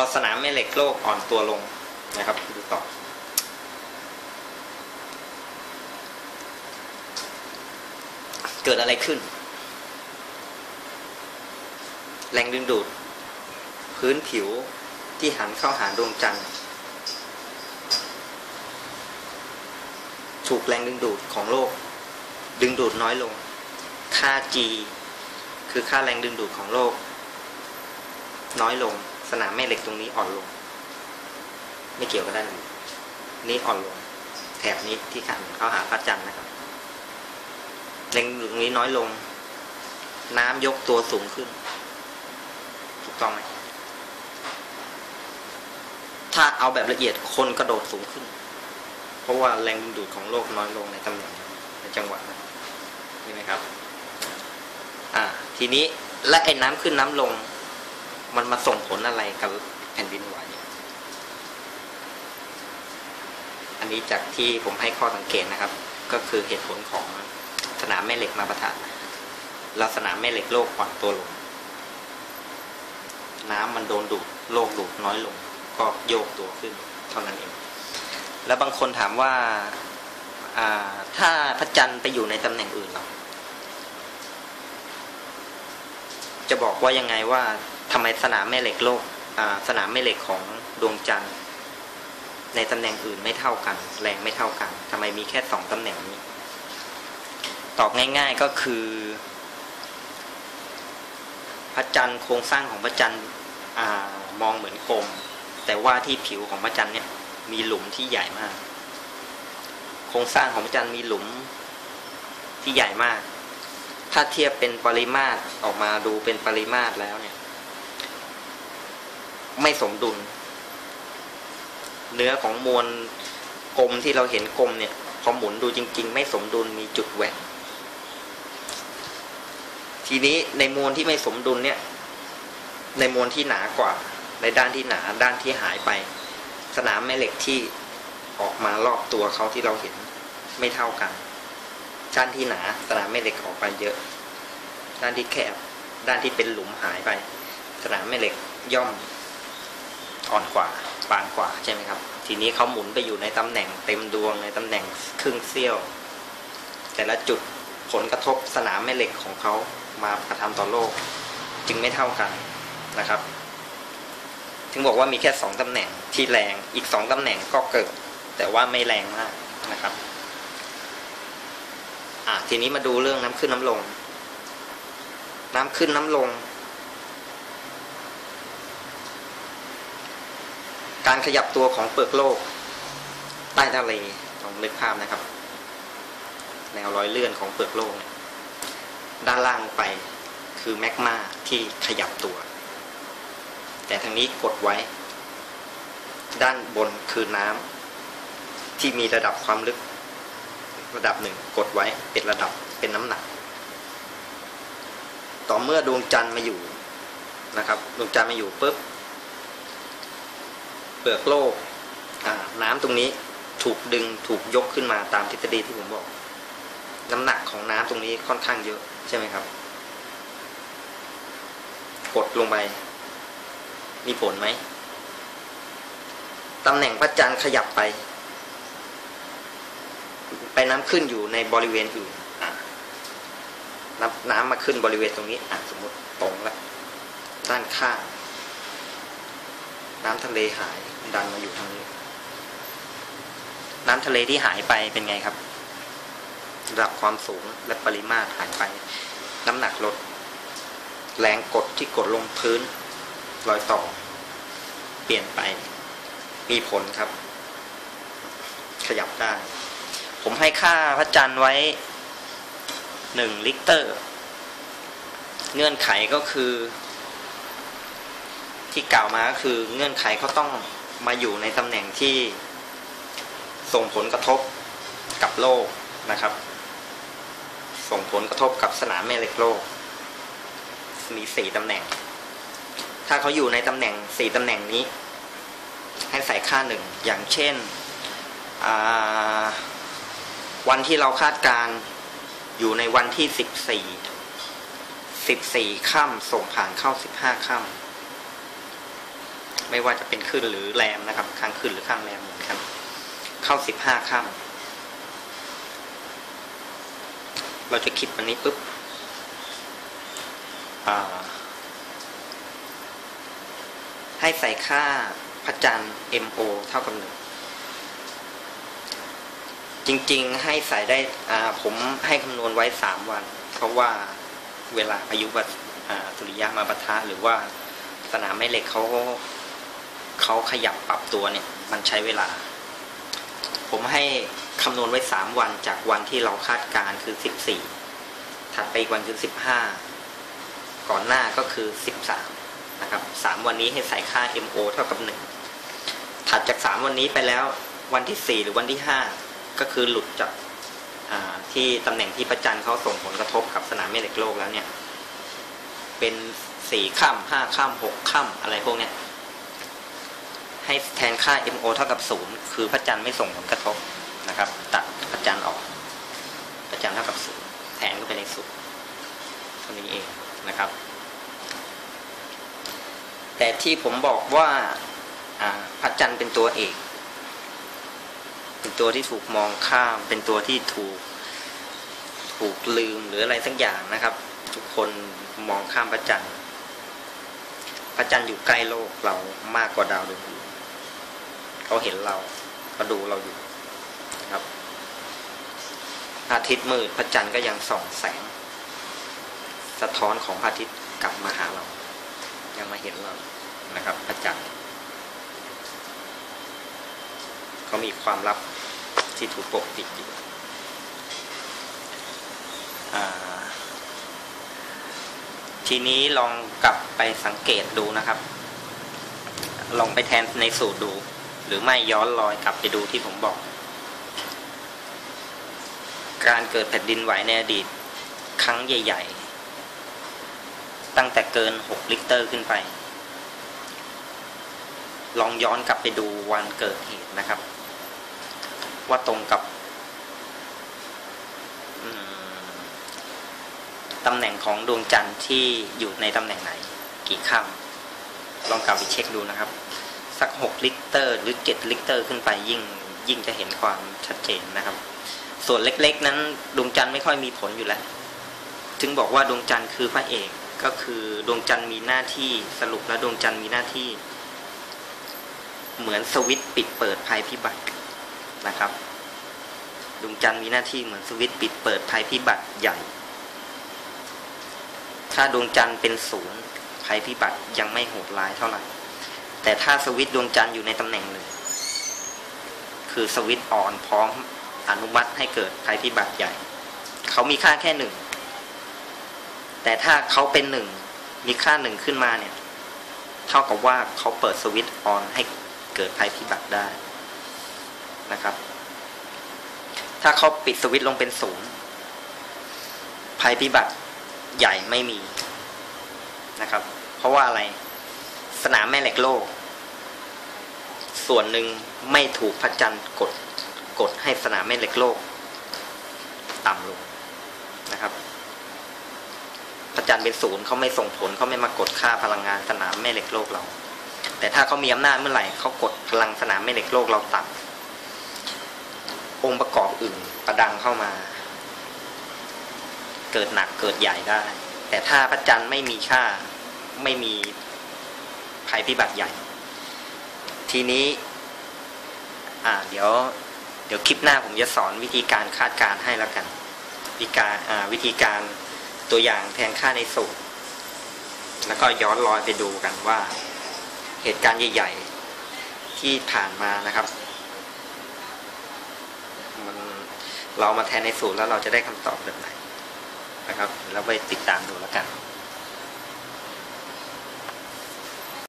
อสนามแม่เหล็กโลกอ่อนตัวลงนะครับดูต่อเกิดอะไรขึ้น แรงดึงดูด พื้นผิวที่หันเข้าหาดวงจันทร์ถูกแรงดึงดูดของโลก ดึงดูดน้อยลง ค่า G คือค่าแรงดึงดูดของโลก น้อยลง สนามแม่เหล็กตรงนี้อ่อนลง ไม่เกี่ยวกับด้านอื่นนี่อ่อนลง แถบนี้ที่ขันเข้าหาพระจันทร์นะครับแรงดึงดูดตรงนี้น้อยลง น้ำยกตัวสูงขึ้น ถูกต้องไหมถ้าเอาแบบละเอียดคนกระโดดสูงขึ้น เพราะว่าแรงดึงดูดของโลกน้อยลงในตำแหน่งในจังหวะนั้นนี่ไหมครับ อ่า ทีนี้และไอ้น้ำขึ้นน้ำลง มันมาส่งผลอะไรกับแผ่นดินไหว อันนี้จากที่ผมให้ข้อสังเกตนะครับ ก็คือเหตุผลของสนามแม่เหล็กมาปะทะแล้วสนามแม่เหล็กโลกอ่อนตัวลง น้ำมันโดนดูดโลกดูดน้อยลง ก็โยกตัวขึ้นเท่านั้นเอง แล้วบางคนถามว่าถ้าพระจันทร์ไปอยู่ในตำแหน่งอื่นหรอจะบอกว่ายังไงว่า ทำไมสนามแม่เหล็กโลกสนามแม่เหล็กของดวงจันทร์ ในตำแหน่งอื่นไม่เท่ากัน แรงไม่เท่ากันทำไมมีแค่สองตำแหน่งนี้ ตอบง่าย ๆก็คือ พระจันทร์โครงสร้างของพระจันทร์มองเหมือนกลมแต่ว่าที่ผิวของพระจันทร์เนี่ยมีหลุมที่ใหญ่มาก โครงสร้างของพระจันทร์มีหลุมที่ใหญ่มาก ถ้าเทียบเป็นปริมาตรออกมาดูเป็นปริมาตรแล้วเนี่ย ไม่สมดุล เนื้อของมวลกลมที่เราเห็นกลมเนี่ย พอหมุนดูจริง ๆ ไม่สมดุลมีจุดแหว่งทีนี้ในมวลที่ไม่สมดุลเนี่ย ในมวลที่หนากว่า ในด้านที่หนาด้านที่หายไป สนามแม่เหล็กที่ออกมารอบตัวเขาที่เราเห็นไม่เท่ากัน ด้านที่หนาสนามแม่เหล็กออกไปเยอะ ด้านที่แคบ ด้านที่เป็นหลุมหายไป สนามแม่เหล็กย่อม อ่อนกว่าบางกว่าใช่ไหมครับ ทีนี้เขาหมุนไปอยู่ในตำแหน่งเต็มดวงในตำแหน่งครึ่งเสี้ยว แต่ละจุดผลกระทบสนามแม่เหล็กของเขามากระทำต่อโลก จึงไม่เท่ากันนะครับ ถึงบอกว่ามีแค่สองตำแหน่งที่แรงอีกสองตำแหน่งก็เกิด แต่ว่าไม่แรงมากนะครับอะทีนี้มาดูเรื่องน้ำขึ้นน้ำลง น้ำขึ้นน้ำลง การขยับตัวของเปลือกโลก ใต้ทะเลลองนึกภาพนะครับ แนวรอยเลื่อนของเปลือกโลก ด้านล่างไปคือแมกมาที่ขยับตัว แต่ทางนี้กดไว้ ด้านบนคือน้ำที่มีระดับความลึก ระดับหนึ่งกดไว้เป็นระดับเป็นน้ำหนัก ต่อเมื่อดวงจันทร์มาอยู่นะครับ ดวงจันทร์มาอยู่ปุ๊บ เปลือกโลกน้ำตรงนี้ถูกดึงถูกยกขึ้นมาตามทฤษฎีที่ผมบอก น้ำหนักของน้ำตรงนี้ค่อนข้างเยอะใช่ไหมครับ กดลงไป มีผลไหมตำแหน่งพระจันทร์ขยับไป ไปน้ำขึ้นอยู่ในบริเวณอื่นน้ำน้ำมาขึ้นบริเวณตรงนี้อะสมมติตรงแล้วด้านข้าง น้ำทะเลหาย ดันมาอยู่ทางนี้ น้ำทะเลที่หายไปเป็นไงครับระดับความสูงและปริมาตรหายไป น้ำหนักลด แรงกดที่กดลงพื้นรอยต่อ เปลี่ยนไป มีผลครับ ขยับได้ ผมให้ค่าพระจันทร์ไว้หนึ่งลิตรเงื่อนไขก็คือ ที่กล่าวมาก็คือเงื่อนไขเขาต้องมาอยู่ในตำแหน่งที่ส่งผลกระทบกับโลกนะครับ ส่งผลกระทบกับสนามแม่เหล็กโลก มีสี่ตำแหน่ง ถ้าเขาอยู่ในตำแหน่งสี่ตำแหน่งนี้ ให้ใส่ค่าหนึ่งอย่างเช่น วันที่เราคาดการอยู่ในวันที่สิบสี่สิบสี่ค่ำส่งผ่านเข้าสิบห้าค่ำ ไม่ว่าจะเป็นขึ้นหรือแรมนะครับ ข้างขึ้นหรือข้างแรมเหมือนกัน เข้าสิบห้าค่ำเราจะคิดวันนี้ปุ๊บให้ใส่ค่าพระจันทร์ MO เท่ากับหนึ่งจริงๆให้ใส่ได้ผมให้คำนวณไว้สามวัน เพราะว่าเวลาอายุวัตสุริยะมาปะทะหรือว่าสนามแม่เหล็กเขา เขาขยับปรับตัวเนี่ย มันใช้เวลา ผมให้คำนวณไว้สามวันจากวันที่เราคาดการคือสิบสี่ถัดไปอีกวันคือสิบห้าก่อนหน้าก็คือสิบสามนะครับสามวันนี้ให้ใส่ค่า MO เท่ากับหนึ่งถัดจากสามวันนี้ไปแล้ววันที่สี่หรือวันที่ห้าก็คือหลุดจากที่ตำแหน่งที่ประจันเขาส่งผลกระทบกับสนามแม่เหล็กโลกแล้วเนี่ย เป็นสี่ข้ามห้าข้ามหกข้ามอะไรพวกเนี้ย ให้แทนค่า MO เท่ากับศูนย์คือพระจันทร์ไม่ส่งผลกระทบนะครับ ตัดพระจันทร์ออก พระจันทร์เท่ากับศูนย์แทนก็ไปในศูนย์เท่านี้เองนะครับ แต่ที่ผมบอกว่าพระจันทร์เป็นตัวเอก เป็นตัวที่ถูกมองข้าม เป็นตัวที่ถูกถูกลืมหรืออะไรสักอย่างนะครับ ทุกคนมองข้ามพระจันทร์พระจันทร์อยู่ใกล้โลกเรามากกว่าดาวดวงอื่น เขาเห็นเราเขาดูเราอยู่ครับ อาทิตย์มืดพระจันทร์ก็ยังส่องแสง สะท้อนของพระอาทิตย์กลับมาหาเรา ยังมาเห็นเรานะครับ พระจันทร์เขามีความลับที่ถูกปกปิดอยู่ทีนี้ลองกลับไปสังเกตดูนะครับ ลองไปแทนในสูตรดู หรือไม่ย้อนรอยกลับไปดูที่ผมบอก การเกิดแผ่นดินไหวในอดีต ครั้งใหญ่ ๆ ตั้งแต่เกิน 6 ลิกเตอร์ขึ้นไป ลองย้อนกลับไปดูวันเกิดเหตุนะครับ ว่าตรงกับตำแหน่งของดวงจันทร์ที่อยู่ในตำแหน่งไหน กี่ค่ำลองกลับไปเช็คดูนะครับ สักหกลิตร หรือเจ็ดลิตร ขึ้นไปยิ่งยิ่งจะเห็นความชัดเจนนะครับ ส่วนเล็กๆ นั้นดวงจันทร์ไม่ค่อยมีผลอยู่แล้วจึงบอกว่าดวงจันทร์คือพระเอกก็คือดวงจันทร์มีหน้าที่สรุปแล้วดวงจันทร์มีหน้าที่ เหมือนสวิตปิดเปิดภัยพิบัตินะครับ ดวงจันทร์มีหน้าที่เหมือนสวิตปิดเปิดภัยพิบัติใหญ่ ถ้าดวงจันทร์เป็นศูนย์ภัยพิบัติยังไม่โหดร้ายเท่าไหร่ แต่ถ้าสวิตช์ดวงจันทร์อยู่ในตำแหน่งหนึ่ง คือสวิตช์ออนพร้อมอนุมัติให้เกิดภัยพิบัติใหญ่ เขามีค่าแค่หนึ่ง แต่ถ้าเขาเป็นหนึ่ง มีค่าหนึ่งขึ้นมาเนี่ย เท่ากับว่าเขาเปิดสวิตช์ออนให้เกิดภัยพิบัติได้นะครับ ถ้าเขาปิดสวิตช์ลงเป็นศูนย์ภัยพิบัติใหญ่ไม่มีนะครับ เพราะว่าอะไร สนามแม่เหล็กโลก ส่วนหนึ่งไม่ถูกพระจันทร์กดกดให้สนามแม่เหล็กโลก ต่ำลงนะครับพระจันทร์เป็นศูนย์เขาไม่ส่งผลเขาไม่มากดค่าพลังงานสนามแม่เหล็กโลกเรา แต่ถ้าเขามีอำนาจเมื่อไหร่เขากดพลังสนามแม่เหล็กโลกเราต่ำองค์ประกอบอื่นประดังเข้ามา เกิดหนักเกิดใหญ่ได้ แต่ถ้าพระจันทร์ไม่มีค่าไม่มี ภัยพิบัติใหญ่ ทีนี้อ่าเดี๋ยว เดี๋ยวคลิปหน้าผมจะสอนวิธีการคาดการณ์ให้แล้วกัน วิธีการอ่าวิธีการตัวอย่างแทนค่าในสูตร แล้วก็ย้อนรอยไปดูกันว่าเหตุการณ์ใหญ่ ๆ ที่ผ่านมานะครับมันเรามาแทนในสูตรแล้วเราจะได้คำตอบแบบไหนนะครับ แล้วไปติดตามดูแล้วกัน